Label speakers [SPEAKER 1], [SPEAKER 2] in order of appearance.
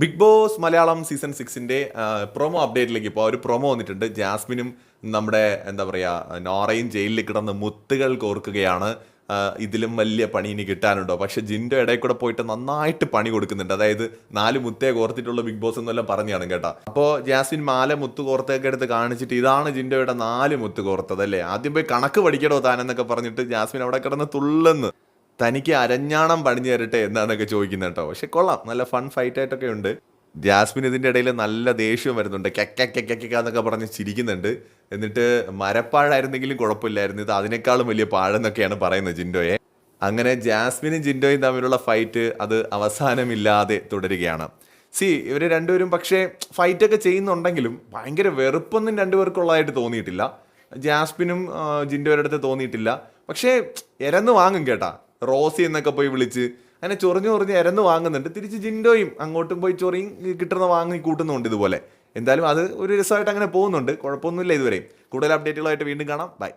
[SPEAKER 1] Big Boss Malayalam season സിക്സിന്റെ promo അപ്ഡേറ്റിലേക്ക് ഇപ്പോൾ ഒരു പ്രൊമോ വന്നിട്ടുണ്ട്. ജാസ്മിനും നമ്മുടെ എന്താ പറയുക നോറയും ജയിലിൽ കിടന്ന് മുത്തുകൾ കോർക്കുകയാണ്. ഇതിലും വലിയ പണി ഇനി കിട്ടാനുണ്ടോ? പക്ഷെ ജിൻഡോ ഇടയിൽ കൂടെ പോയിട്ട് നന്നായിട്ട് പണി കൊടുക്കുന്നുണ്ട്. അതായത് നാല് മുത്തേ കോർത്തിട്ടുള്ള ബിഗ് ബോസ് എന്നെല്ലാം പറഞ്ഞാണ് കേട്ടോ. അപ്പോൾ ജാസ്മിൻ മാല മുത്ത് കോർത്തൊക്കെ എടുത്ത് കാണിച്ചിട്ട് ഇതാണ് ജിൻഡോയുടെ നാല് മുത്ത് കോർത്തത് അല്ലേ? ആദ്യം പോയി കണക്ക് പഠിക്കടോ താനെന്നൊക്കെ പറഞ്ഞിട്ട് ജാസ്മിൻ അവിടെ കിടന്ന് തുള്ളുന്നു. തനിക്ക് അരഞ്ഞാണം പണിഞ്ഞു തരട്ടെ എന്നാണൊക്കെ ചോദിക്കുന്നത് കേട്ടോ. പക്ഷെ കൊള്ളാം. നല്ല ഫൺ ഫൈറ്റ് ആയിട്ടൊക്കെ ഉണ്ട്. ജാസ്മിൻ ഇതിന്റെ ഇടയിൽ നല്ല ദേഷ്യം വരുന്നുണ്ട്. കെക്ക എന്നൊക്കെ പറഞ്ഞ് ചിരിക്കുന്നുണ്ട്. എന്നിട്ട് മരപ്പാഴായിരുന്നെങ്കിലും കുഴപ്പമില്ലായിരുന്നു. ഇത് അതിനേക്കാളും വലിയ പാഴെന്നൊക്കെയാണ് പറയുന്നത് ജിൻഡോയെ. അങ്ങനെ ജാസ്മിനും ജിൻഡോയും തമ്മിലുള്ള ഫൈറ്റ് അത് അവസാനമില്ലാതെ തുടരുകയാണ്. സി ഇവർ രണ്ടുപേരും പക്ഷേ ഫൈറ്റൊക്കെ ചെയ്യുന്നുണ്ടെങ്കിലും ഭയങ്കര വെറുപ്പൊന്നും രണ്ടുപേർക്കുള്ളതായിട്ട് തോന്നിയിട്ടില്ല. ജാസ്മിനും ജിൻഡോയുടെ അടുത്ത് തോന്നിയിട്ടില്ല. പക്ഷേ എരന്ന് വാങ്ങും കേട്ടാ. റോസി എന്നൊക്കെ പോയി വിളിച്ച് അങ്ങനെ ചൊറിഞ്ഞു ചൊറിഞ്ഞ് ഇരന്ന് വാങ്ങുന്നുണ്ട്. തിരിച്ച് ജിൻഡോയും അങ്ങോട്ടും പോയി ചൊറിയും കിട്ടുന്ന വാങ്ങി കൂട്ടുന്നുണ്ട് ഇതുപോലെ. എന്തായാലും അത് ഒരു രസമായിട്ട് അങ്ങനെ പോകുന്നുണ്ട്. കുഴപ്പമൊന്നുമില്ല ഇതുവരെയും. കൂടുതൽ അപ്ഡേറ്റുകളായിട്ട് വീണ്ടും കാണാം. ബൈ